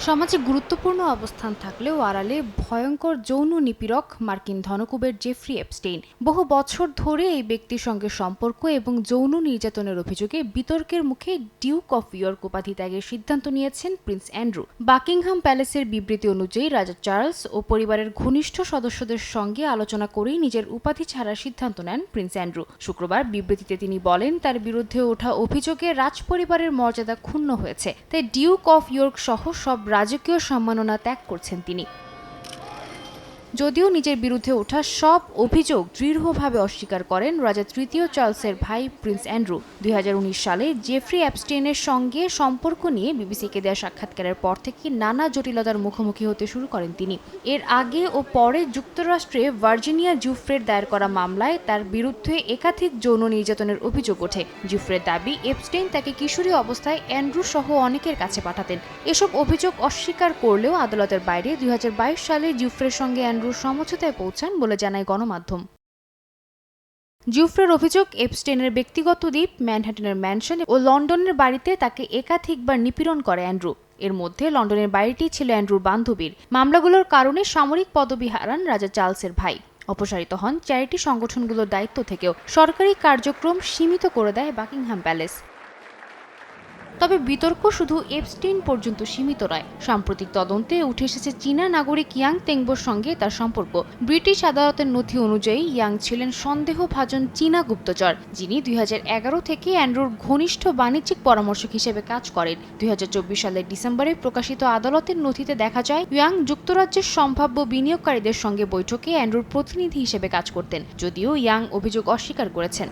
সমাজে গুরুত্বপূর্ণ অবস্থান থাকলেও আড়ালে ভয়ঙ্কর যৌন নিপীড়ক মার্কিন ধনকুবের জেফ্রি এপস্টেইন বহু বছর ধরে এই ব্যক্তির সঙ্গে সম্পর্ক এবং যৌন নির্যাতনের অভিযোগে বিতর্কের মুখে ডিউক অফ ইয়র্ক উপাধি ত্যাগের সিদ্ধান্ত নিয়েছেন প্রিন্স অ্যান্ড্রু। বাকিংহাম প্যালেসের বিবৃতি অনুযায়ী রাজা চার্লস ও পরিবারের ঘনিষ্ঠ সদস্যদের সঙ্গে আলোচনা করেই নিজের উপাধি ছাড়ার সিদ্ধান্ত নেন প্রিন্স অ্যান্ড্রু। শুক্রবার বিবৃতিতে তিনি বলেন, তার বিরুদ্ধে ওঠা অভিযোগে রাজপরিবারের মর্যাদা ক্ষুণ্ণ হয়েছে। তাই ডিউক অফ ইয়র্ক সহ সব রাজকীয় সম্মাননা ত্যাগ করছেন তিনি। যদিও নিজের বিরুদ্ধে ওঠা সব অভিযোগ দৃঢ়ভাবে অস্বীকার করেন রাজা তৃতীয় চার্লসের ভাই প্রিন্স অ্যান্ড্রু। দুই হাজার উনিশ সালে জেফ্রি অ্যাপস্টেনের সঙ্গে সম্পর্ক নিয়ে বিবিসিকে দেওয়া সাক্ষাৎকারের পর থেকে নানা জটিলতার মুখোমুখি হতে শুরু করেন তিনি। এর আগে ও পরে যুক্তরাষ্ট্রে ভার্জিনিয়া জুফ্রের দায়ের করা মামলায় তার বিরুদ্ধে একাধিক যৌন নির্যাতনের অভিযোগ ওঠে। জুফ্রের দাবি এপস্টেইন তাকে কিশোরী অবস্থায় অ্যান্ড্রু সহ অনেকের কাছে পাঠাতেন। এসব অভিযোগ অস্বীকার করলেও আদালতের বাইরে দুই হাজার বাইশ সালে জুফ্রের সঙ্গে অ্যান্ড্রু সমঝোতায় পৌঁছান বলে জানায় গণমাধ্যম। জুফ্রের অভিযোগ, এপস্টেনের ব্যক্তিগত দ্বীপ, ম্যানহাটনের ম্যানশন ও লন্ডনের বাড়িতে তাকে একাধিকবার নিপীড়ন করে অ্যান্ড্রু। এর মধ্যে লন্ডনের বাড়িটি ছিল অ্যান্ড্রুর বান্ধবীর। মামলাগুলোর কারণে সামরিক পদবি হারান রাজা চার্লসের ভাই। অপসারিত হন চ্যারিটি সংগঠনগুলোর দায়িত্ব থেকেও। সরকারি কার্যক্রম সীমিত করে দেয় বাকিংহাম প্যালেস। তবে বিতর্ক শুধু এপস্টিন পর্যন্ত সীমিত নয়। সাম্প্রতিক তদন্তে উঠে এসেছে চীনা নাগরিক ইয়াং তেংবোর সঙ্গে তার সম্পর্ক। ব্রিটিশ আদালতের নথি অনুযায়ী ইয়াং ছিলেন সন্দেহভাজন চীনা গুপ্তচর, যিনি দুই হাজার এগারো থেকে অ্যান্ড্রুর ঘনিষ্ঠ বাণিজ্যিক পরামর্শক হিসেবে কাজ করেন। দুই হাজার চব্বিশ সালের ডিসেম্বরে প্রকাশিত আদালতের নথিতে দেখা যায়, ইয়াং যুক্তরাজ্যের সম্ভাব্য বিনিয়োগকারীদের সঙ্গে বৈঠকে অ্যান্ড্রুর প্রতিনিধি হিসেবে কাজ করতেন, যদিও ইয়াং অভিযোগ অস্বীকার করেছেন।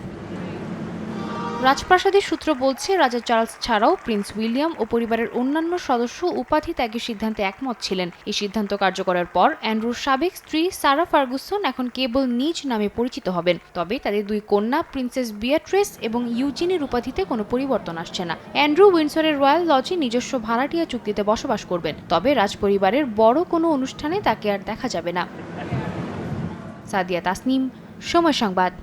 রাজপ্রাসাদের সূত্র বলছে, রাজা চার্লস ছাড়াও প্রিন্স উইলিয়াম ও পরিবারের অন্যান্য সদস্য উপাধি ত্যাগের সিদ্ধান্তে একমত ছিলেন। এই সিদ্ধান্ত কার্যকরের পর অ্যান্ড্রুর সাবেক স্ত্রী সারা ফার্গুসন এখন কেবল নিজ নামে পরিচিত হবেন। তবে তাদের দুই কন্যা, প্রিন্সেস বিয়াট্রেস এবং ইউজিনের উপাধিতে কোনো পরিবর্তন আসছে না। অ্যান্ড্রু উইন্সরের রয়্যাল লজে নিজস্ব ভাড়াটিয়া চুক্তিতে বসবাস করবেন। তবে রাজপরিবারের বড় কোনো অনুষ্ঠানে তাকে আর দেখা যাবে না। সাদিয়া তাসনিম, সময় সংবাদ।